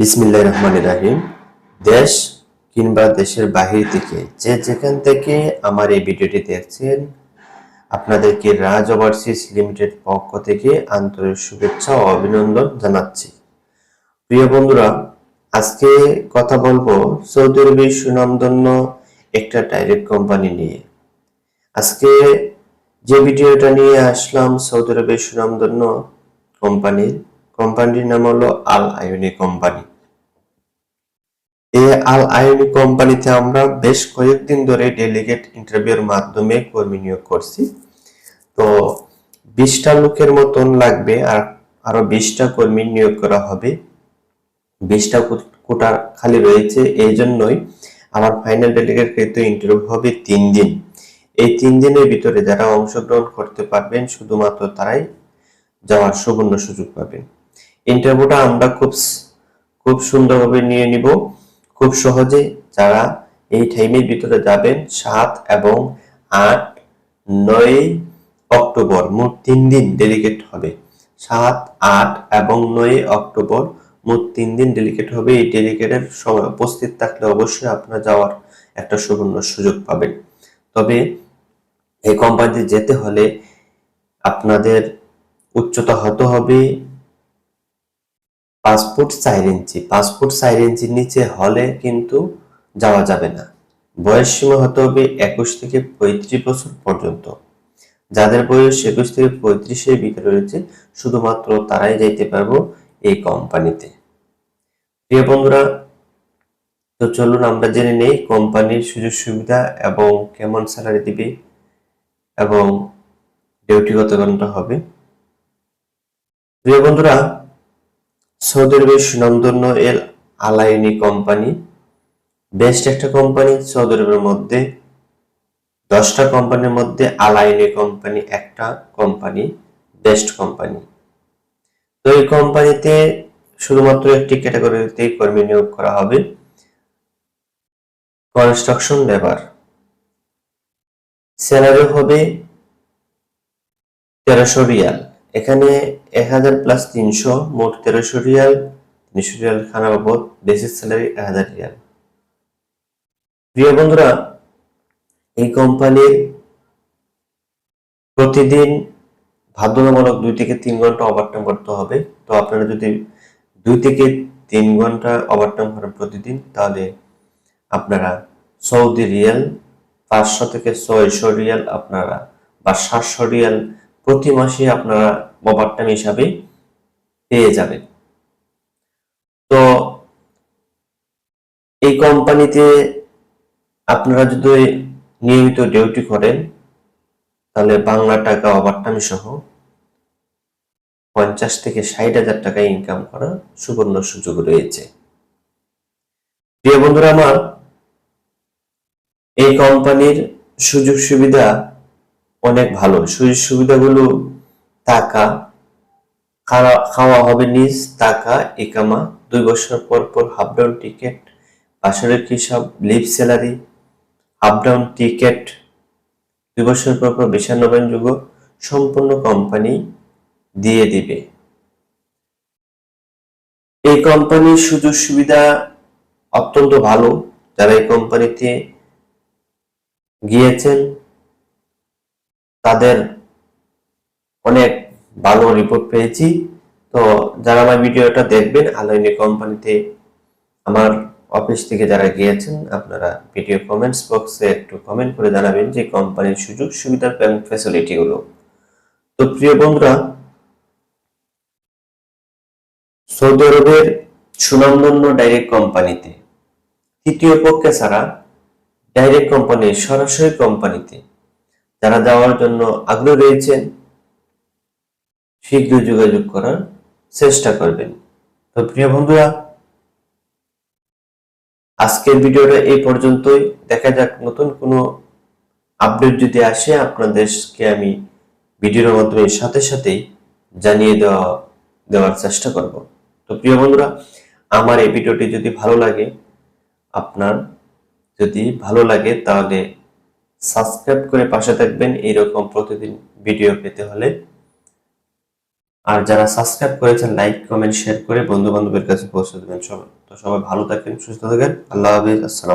বিসমিল্লাহ রহমান রাহিম। দেশ কিংবা দেশের বাহির থেকে যে যেখান থেকে আমার এই ভিডিওটি দেখছেন আপনাদেরকে রাজ ওভারসিজ লিমিটেড পক্ষ থেকে আন্তরিক শুভেচ্ছা ও অভিনন্দন জানাচ্ছি। প্রিয় বন্ধুরা আজকে কথা বলব সৌদি আরবের সুনামধন্য একটা ডাইরেক্ট কোম্পানি নিয়ে। আজকে যে ভিডিওটা নিয়ে আসলাম সৌদি আরবের সুনামধন্য কোম্পানির কোম্পানির নাম হলো আল আয়নি কোম্পানি। এই আল আয়নি কোম্পানিতে আমরা বেশ কয়েকদিন ধরে ডেলিগেট ইন্টারভিউর মাধ্যমে কর্মী নিয়োগ করছি। তো বিশটা লোকের মতন লাগবে আর আরও বিশটা কর্মী নিয়োগ করা হবে। বিশটা কোটা খালি রয়েছে, এই জন্যই আমার ফাইনাল ডেলিগেট কৃত ইন্টারভিউ হবে তিন দিন। এই তিন দিনের ভিতরে যারা অংশগ্রহণ করতে পারবেন, শুধুমাত্র তারাই যাওয়ার সুবর্ণ সুযোগ পাবেন। ইন্টারভিউটা আমরা খুব খুব সুন্দরভাবে নিয়ে নিব। খুব সহজে যারা এই টাইমের ভিতরে যাবেন, সাত এবং আট, নয় অক্টোবর, মোট তিন দিন ডেলিগেট হবে। সাত, আট এবং নয় অক্টোবর, মোট তিন দিন ডেলিগেট হবে। এই ডেলিগেটের সময় উপস্থিত থাকলে অবশ্যই আপনারা যাওয়ার একটা সুবর্ণ সুযোগ পাবেন। তবে এই কোম্পানিতে যেতে হলে আপনাদের উচ্চতা হতে হবে পাসপোর্ট চার ইঞ্চি পাসপোর্ট চার নিচে হলে কিন্তু যাওয়া যাবে না। বয়স সীমা হতে হবে একুশ থেকে পঁয়ত্রিশ বছর পর্যন্ত। যাদের বয়স একুশ থেকে পঁয়ত্রিশের ভিতরে রয়েছে, শুধুমাত্র তারাই যাইতে পারব এই কোম্পানিতে। প্রিয় বন্ধুরা, তো চলুন আমরা জেনে নেই কোম্পানির সুযোগ সুবিধা এবং কেমন স্যালারি দিবে এবং ডিউটি কত ঘণ্টা হবে। প্রিয় বন্ধুরা সৌদি আরবের সুনামধন্য এল আলাইনি কোম্পানি। বেস্ট একটা কোম্পানি সৌদি মধ্যে দশটা কোম্পানির মধ্যে আলাইনি কোম্পানি একটা কোম্পানি, বেস্ট কোম্পানি। তো এই কোম্পানিতে শুধুমাত্র একটি ক্যাটাগরিতে কর্মী নিয়োগ করা হবে। Construction labour. স্যালারি হবে তেরোশো রিয়াল। এখানে এক হাজার প্লাস তিনশো, মোট তেরোশো রিয়াল তিনশো রিয়াল খানা বাবদ বেসিক স্যালারি এক হাজার রিয়াল। প্রিয় বন্ধুরা, এই কোম্পানির প্রতিদিন বাধ্যতামূলক দুই থেকে তিন ঘণ্টা ওভারটাইম করতে হবে। তো আপনারা যদি দুই থেকে তিন ঘণ্টা ওভারটাইম করেন প্রতিদিন, তাহলে আপনারা সৌদি রিয়াল, পাঁচশো থেকে ছয়শো রিয়াল আপনারা বা সাতশো রিয়াল প্রতি মাসে আপনারা ওভারটাইম হিসাবে পেয়ে যাবেন। তো এই কোম্পানিতে আপনারা যদি নিয়মিত ডিউটি করেন, তাহলে বাংলা টাকা ওভারটাইম সহ পঞ্চাশ থেকে ষাট হাজার টাকা ইনকাম করার সুবর্ণ সুযোগ রয়েছে। প্রিয় বন্ধুরা আমার, এই কোম্পানির সুযোগ সুবিধা অনেক ভালো। সুযোগ সুবিধাগুলো টাকা খাওয়া হবে নিজ টাকা একামা দুই বছর পর পর হাফ ডাউন টিকিট বাসরের হিসাব leave salary half down ticket দুই বছর পর পর যোগ, সম্পূর্ণ কোম্পানি দিয়ে দিবে। এই কোম্পানির সুযোগ সুবিধা অত্যন্ত ভালো। যারা এই কোম্পানিতে গিয়েছেন তাদের অনেক ভালো রিপোর্ট পেয়েছি। তো যারা আমার ভিডিওটা দেখবেন আলোইনি কোম্পানিতে আমার অফিস থেকে যারা গিয়েছেন, আপনারা ভিডিও কমেন্টস বক্সে একটু কমেন্ট করে জানাবেন যে কোম্পানির সুযোগ সুবিধা এবং ফ্যাসিলিটিগুলো তো প্রিয় বন্ধুরা, সৌদি আরবের সুনামধন্য ডাইরেক্ট কোম্পানিতে তৃতীয় পক্ষে ছাড়া ডাইরেক্ট কোম্পানি সরাসরি কোম্পানিতে যারা যাওয়ার জন্য আগ্রহ রয়েছেন শীঘ্র যোগাযোগ করার চেষ্টা করবেন। তো প্রিয় বন্ধুরা, আজকের ভিডিওটা এই পর্যন্তই। দেখা যাক নতুন কোনো আপডেট যদি আসে, আপনাদেরকে আমি ভিডিওর মাধ্যমে সাথে সাথেই জানিয়ে দেওয়া, দেওয়ার চেষ্টা করব। তো প্রিয় বন্ধুরা, আমার এই ভিডিওটি যদি ভালো লাগে, আপনার যদি ভালো লাগে, তাহলে সাবস্ক্রাইব করে পাশে থাকবেন। এইরকম প্রতিদিন ভিডিও পেতে হলে। আর যারা সাবস্ক্রাইব করেছেন, লাইক, কমেন্ট, শেয়ার করে বন্ধু বান্ধবের কাছে পৌঁছে দেবেন। সবাই তো সবাই ভালো থাকেন, সুস্থ থাকেন। আল্লাহ হাফিজ। আসসালাম